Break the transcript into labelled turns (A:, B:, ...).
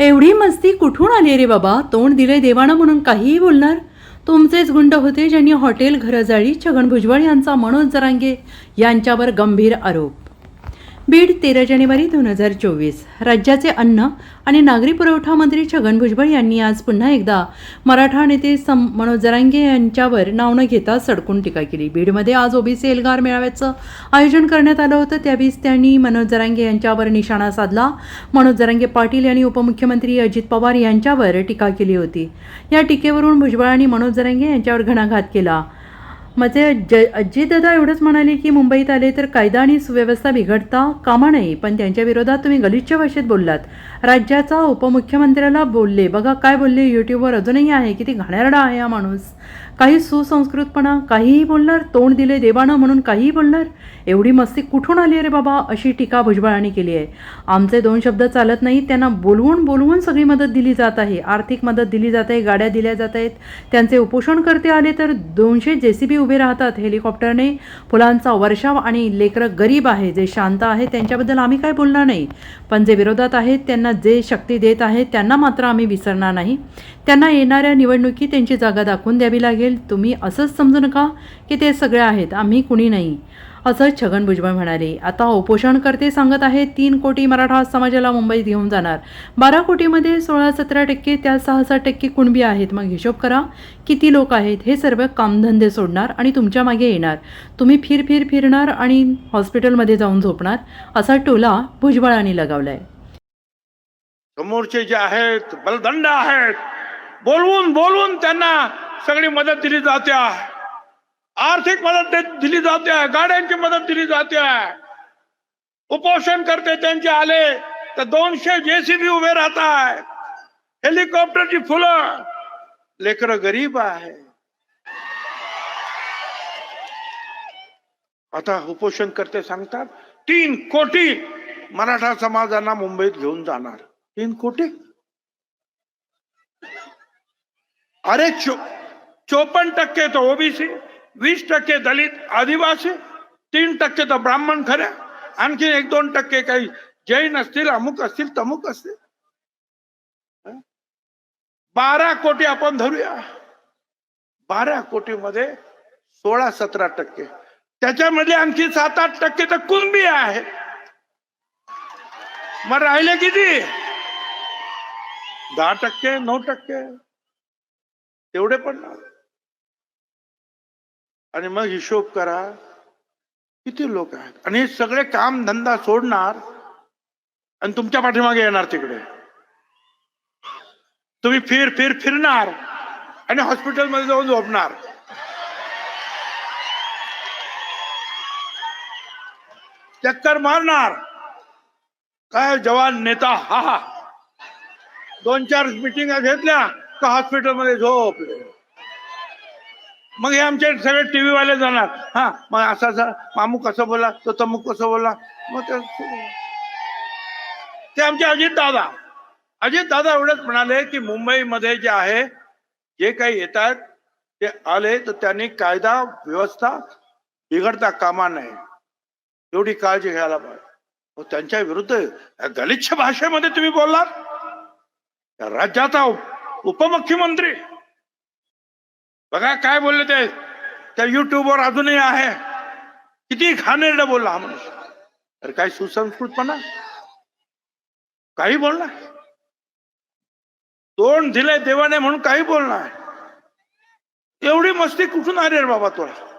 A: एवढी मस्ती कुठून आली रे बाबा? तोंड दिले देवानं म्हणून काहीही बोलणार? तुमचेच गुंड होते ज्यांनी हॉटेल घरजाळी छगन भुजबळ यांचा मनोज जरांगे यांच्यावर गंभीर आरोप. बीड तेरा जानेवारी दोन हजार चोवीस. राज्याचे अन्न आणि नागरी पुरवठा मंत्री छगन भुजबळ यांनी आज पुन्हा एकदा मराठा नेते सम मनोज जरांगे यांच्यावर नाव न घेता सडकून टीका केली. बीडमध्ये आज ओबीसी एल्गार मेळाव्याचं आयोजन करण्यात आलं होतं. त्यावेळीच त्यांनी मनोज जरांगे यांच्यावर निशाणा साधला. मनोज जरांगे पाटील यांनी उपमुख्यमंत्री अजित पवार यांच्यावर टीका केली होती. या टीकेवरून भुजबळांनी मनोज जरांगे यांच्यावर घणाघात केला. माझे ज अजितदादा एवढंच म्हणाले की मुंबईत आले तर कायदा आणि सुव्यवस्था बिघडता कामा नये पण त्यांच्या विरोधात तुम्ही गलिच्छ भाषेत बोललात. राज्याचा उपमुख्यमंत्र्याला बोलले बघा काय बोलले यूट्यूबवर अजूनही आहे किती घाणेरडा आहे हा माणूस. काही सुसंस्कृतपणा काहीही बोलणार तोंड दिले देवानं म्हणून काहीही बोलणार एवढी मस्ती कुठून आली रे बाबा अशी टीका भुजबळांनी केली आहे. आमचे दोन शब्द चालत नाहीत त्यांना बोलवून बोलवून सगळी मदत दिली जात आहे. आर्थिक मदत दिली जात आहे गाड्या दिल्या जात आहेत. त्यांचे उपोषण करते आले तर दोनशे जे सी बी उभे राहतात. हेलिकॉप्टरने फुलांचा वर्षाव आणि लेकरं गरीब आहे जे शांत आहे त्यांच्याबद्दल आम्ही काय बोलणार नाही. पण जे विरोधात आहेत त्यांना जे शक्ती देत आहेत त्यांना मात्र आम्ही विसरणार नाही. त्यांना येणाऱ्या निवडणुकीत त्यांची जागा दाखवून द्यावी लागेल. तुम्ही असंच समजू नका की ते सगळे आहेत. आम्ही कुणी नाही. असं छगन भुजबळ म्हणाले. आता उपोषणकर्ते सांगत आहेत तीन कोटी मराठा समाजाला मुंबईत घेऊन जाणार. बारा कोटीमध्ये सोळा सतरा टक्के त्या सहा सात टक्के कुणबी आहेत. मग हिशोब करा किती लोक आहेत? हे सर्व कामधंदे सोडणार आणि तुमच्या मागे येणार. तुम्ही फिर फिर फिरणार आणि हॉस्पिटलमध्ये जाऊन झोपणार असा टोला भुजबळांनी लगावलाय.
B: समोरचे जे आहेत बलदंड आहेत बोलवून बोलवून त्यांना सगळी मदत दिली जाते. आर्थिक मदत दिली जाते आहे गाड्यांची मदत दिली जाते आहे उपोषण करते त्यांचे आले तर दोनशे जेसीबी उभे राहत आहे हेलिकॉप्टरची फुलं, लेकर गरीब आहे आता उपोषण करते सांगतात, तीन कोटी मराठा समाजांना मुंबईत घेऊन जाणार। तीन कोटी? अरे चो, चोपन्न टक्के तो ओबीसी। वीस टक्के दलित आदिवासी तीन टक्के तर ब्राह्मण खऱ्या आणखी एक दोन टक्के काही जैन असतील अमुक असतील तमुक असतील. बारा कोटी आपण धरूया. बारा कोटीमध्ये सोळा सतरा टक्के. त्याच्यामध्ये आणखी सात आठ टक्के तर कुणबी आहे. मग राहिले किती? दहा टक्के नऊ टक्के. तेवढे पण ना आणि मग हिशोब करा किती लोक आहेत? आणि हे सगळे काम धंदा सोडणार आणि तुमच्या पाठीमागे येणार तिकडे. तुम्ही फिर फिर फिरणार आणि हॉस्पिटलमध्ये जाऊन झोपणार. चक्कर मारणार. काय जवान नेता हा हा. दोन चार मिटिंग घेतल्या का हॉस्पिटलमध्ये झोपले? मग हे आमचे सगळे टीव्ही वाले जाणार. हा मग असं असा मामू कसं बोला तो तमुक कसं बोला मग ते आमचे अजित दादा. अजित दादा एवढंच म्हणाले की मुंबईमध्ये जे आहे जे काही येतात ते आले तर त्यांनी कायदा व्यवस्था बिघडता कामा नये. एवढी काळजी घ्यायला पाहिजे. त्यांच्या विरुद्ध गलिच्छ भाषेमध्ये तुम्ही बोललात. राज्याचा उप- उपमुख्यमंत्री बघा काय बोलले ते? त्या युट्यूबवर अजूनही आहे. किती घाणेरडं बोलला हा मनुष्य. अरे काय सुसंस्कृतपणा? काही बोलणार तोंड दिलंय देवाने म्हणून काही बोलणार एवढी मस्ती कुठून आली रे बाबा तुला?